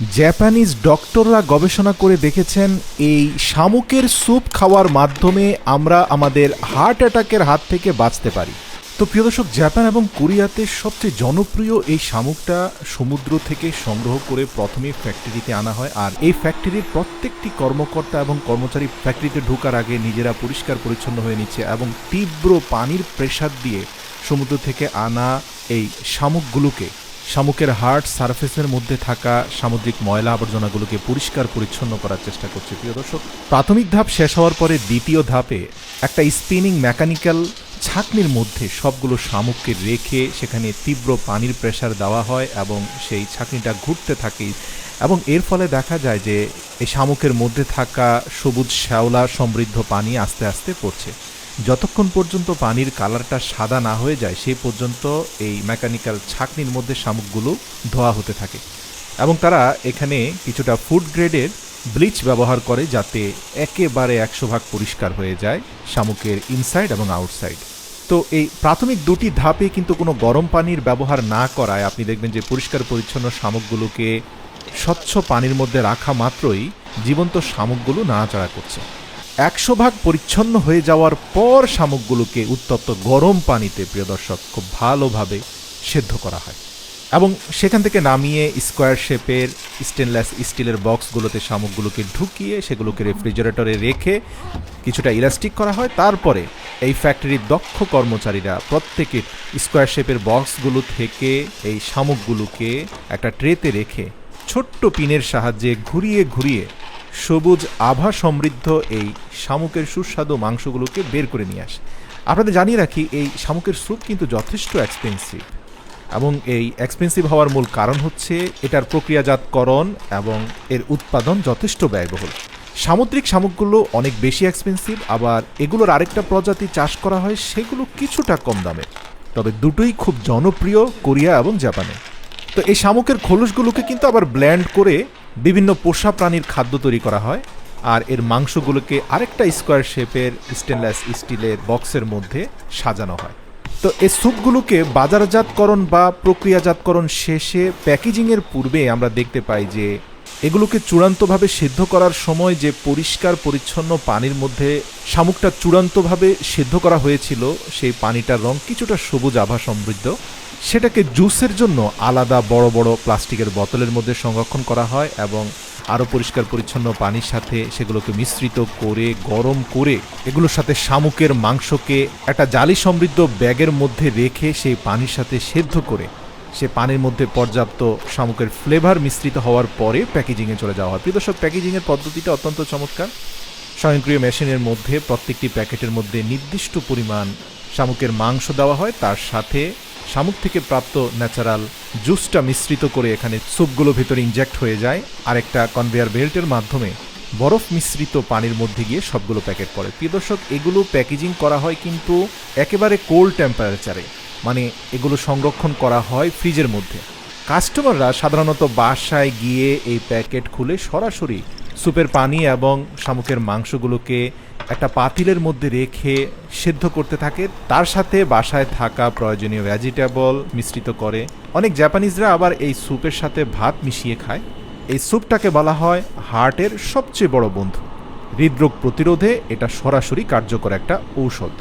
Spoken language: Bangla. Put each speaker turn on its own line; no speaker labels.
জাপানিজ ডক্টররা গবেষণা করে দেখেছেন এই শামুকের স্যুপ খাওয়ার মাধ্যমে আমরা আমাদের হার্ট অ্যাটাকের হাত থেকে বাঁচতে পারি। তো প্রিয় দর্শক, জাপান এবং কোরিয়াতে সবচেয়ে জনপ্রিয় এই শামুকটা সমুদ্র থেকে সংগ্রহ করে প্রথমে ফ্যাক্টরিতে আনা হয়। আর এই ফ্যাক্টরির প্রত্যেকটি কর্মকর্তা এবং কর্মচারী ফ্যাক্টরিতে ঢোকার আগে নিজেরা পরিষ্কার পরিচ্ছন্ন হয়ে নিচ্ছে এবং তীব্র পানির প্রেসার দিয়ে সমুদ্র থেকে আনা এই শামুকগুলোকে শামুকের হার্ট সারফেসের মধ্যে থাকা সামুদ্রিক ময়লা আবর্জনাগুলোকে পরিষ্কার পরিচ্ছন্ন করার চেষ্টা করছে প্রিয় দর্শক। প্রাথমিক ধাপ শেষ হওয়ার পরে দ্বিতীয় ধাপে একটা স্পিনিং মেকানিক্যাল ছাকনির মধ্যে সবগুলো শামুককে রেখে সেখানে তীব্র পানির প্রেসার দেওয়া হয় এবং সেই ছাকনিটা ঘুরতে থাকে। এবং এর ফলে দেখা যায় যে এই শামুকের মধ্যে থাকা সবুজ শ্যাওলা সমৃদ্ধ পানি আস্তে আস্তে পড়ছে। যতক্ষণ পর্যন্ত পানির কালারটা সাদা না হয়ে যায় সেই পর্যন্ত এই মেকানিক্যাল ছাকনির মধ্যে শামুকগুলো ধোয়া হতে থাকে। এবং তারা এখানে কিছুটা ফুড গ্রেডের ব্লিচ ব্যবহার করে যাতে একেবারে একশো ভাগ পরিষ্কার হয়ে যায় শামুকের ইনসাইড এবং আউটসাইড তো এই প্রাথমিক দুটি ধাপে কিন্তু কোনো গরম পানির ব্যবহার না করায় আপনি দেখবেন যে পরিষ্কার পরিচ্ছন্ন শামুকগুলোকে স্বচ্ছ পানির মধ্যে রাখা মাত্রই জীবন্ত শামুকগুলো নাড়াচাড়া করছে। একশো ভাগ পরিচ্ছন্ন হয়ে যাওয়ার পর শামুকগুলোকে উত্তপ্ত গরম পানিতে, প্রিয় দর্শক, খুব ভালোভাবে সেদ্ধ করা হয়। এবং সেখান থেকে নামিয়ে স্কোয়ার শেপের স্টেনলেস স্টিলের বক্সগুলোতে শামুকগুলোকে ঢুকিয়ে সেগুলোকে রেফ্রিজারেটরে রেখে কিছুটা ইলাস্টিক করা হয়। তারপরে এই ফ্যাক্টরির দক্ষ কর্মচারীরা প্রত্যেকে স্কোয়ার শেপের বক্সগুলো থেকে এই শামুকগুলোকে একটা ট্রেতে রেখে ছোট্ট পিনের সাহায্যে ঘুরিয়ে ঘুরিয়ে সবুজ আভা সমৃদ্ধ এই শামুকের সুস্বাদু মাংসগুলোকে বের করে নিয়ে আসে। আপনাদের জানিয়ে রাখি, এই শামুকের স্যুপ কিন্তু যথেষ্ট এক্সপেন্সিভ এবং এই এক্সপেন্সিভ হওয়ার মূল কারণ হচ্ছে এটার প্রক্রিয়াজাতকরণ এবং এর উৎপাদন যথেষ্ট ব্যয়বহুল। সামুদ্রিক শামুকগুলো অনেক বেশি এক্সপেন্সিভ আবার এগুলোর আরেকটা প্রজাতি চাষ করা হয়, সেগুলো কিছুটা কম দামে। তবে দুটোই খুব জনপ্রিয়, কোরিয়া এবং জাপানে। তো এই শামুকের খোলসগুলোকে কিন্তু আবার ব্ল্যান্ড করে বিভিন্ন পোষা প্রাণীর খাদ্য তৈরি করা হয়, আর এর মাংসগুলোকে আরেকটা স্কোয়ার শেপের স্টেনলেস স্টিলের বক্সের মধ্যে সাজানো হয়। তো এই স্যুপগুলোকে বাজারজাতকরণ বা প্রক্রিয়াজাতকরণ শেষে প্যাকেজিংয়ের পূর্বে আমরা দেখতে পাই যে এগুলোকে চূড়ান্তভাবে সিদ্ধ করার সময় যে পরিষ্কার পরিচ্ছন্ন পানির মধ্যে শামুকটা চূড়ান্তভাবে সিদ্ধ করা হয়েছিল, সেই পানিটার রং কিছুটা সবুজ আভা সমৃদ্ধ। সেটাকে জুসের জন্য আলাদা বড় বড় প্লাস্টিকের বোতলের মধ্যে সংরক্ষণ করা হয় এবং আরও পরিষ্কার পরিচ্ছন্ন পানির সাথে সেগুলোকে মিশ্রিত করে, গরম করে এগুলোর সাথে শামুকের মাংসকে একটা জালি সমৃদ্ধ ব্যাগের মধ্যে রেখে সেই পানির সাথে সেদ্ধ করে সে পানির মধ্যে পর্যাপ্ত শামুকের ফ্লেভার মিশ্রিত হওয়ার পরে প্যাকেজিংয়ে চলে যাওয়া হয়। প্রিয় দর্শক, প্যাকেজিংয়ের পদ্ধতিটা অত্যন্ত চমৎকার। স্বয়ংক্রিয় মেশিনের মধ্যে প্রত্যেকটি প্যাকেটের মধ্যে নির্দিষ্ট পরিমাণ শামুকের মাংস দেওয়া হয়। তার সাথে শামুক থেকে প্রাপ্ত ন্যাচারাল জুসটা মিশ্রিত করে এখানে স্যুপগুলো ভেতরে ইনজেক্ট হয়ে যায়। আরেকটা কনভেয়ার বেল্টের মাধ্যমে বরফ মিশ্রিত পানির মধ্যে গিয়ে সবগুলো প্যাকেট পড়ে। প্রিয় দর্শক, এগুলো প্যাকেজিং করা হয় কিন্তু একেবারে কোল্ড টেম্পারেচারে মানে এগুলো সংরক্ষণ করা হয় ফ্রিজের মধ্যে। কাস্টমাররা সাধারণত বাসায় গিয়ে এই প্যাকেট খুলে সরাসরি স্যুপের পানি এবং শামুকের মাংসগুলোকে একটা পাতিলের মধ্যে রেখে সেদ্ধ করতে থাকে। তার সাথে বাসায় থাকা প্রয়োজনীয় ভেজিটেবল মিশ্রিত করে। অনেক জাপানিজরা আবার এই স্যুপের সাথে ভাত মিশিয়ে খায়। এই স্যুপটাকে বলা হয় হার্টের সবচেয়ে বড় বন্ধু। হৃদরোগ প্রতিরোধে এটা সরাসরি কার্যকর একটা ঔষধ।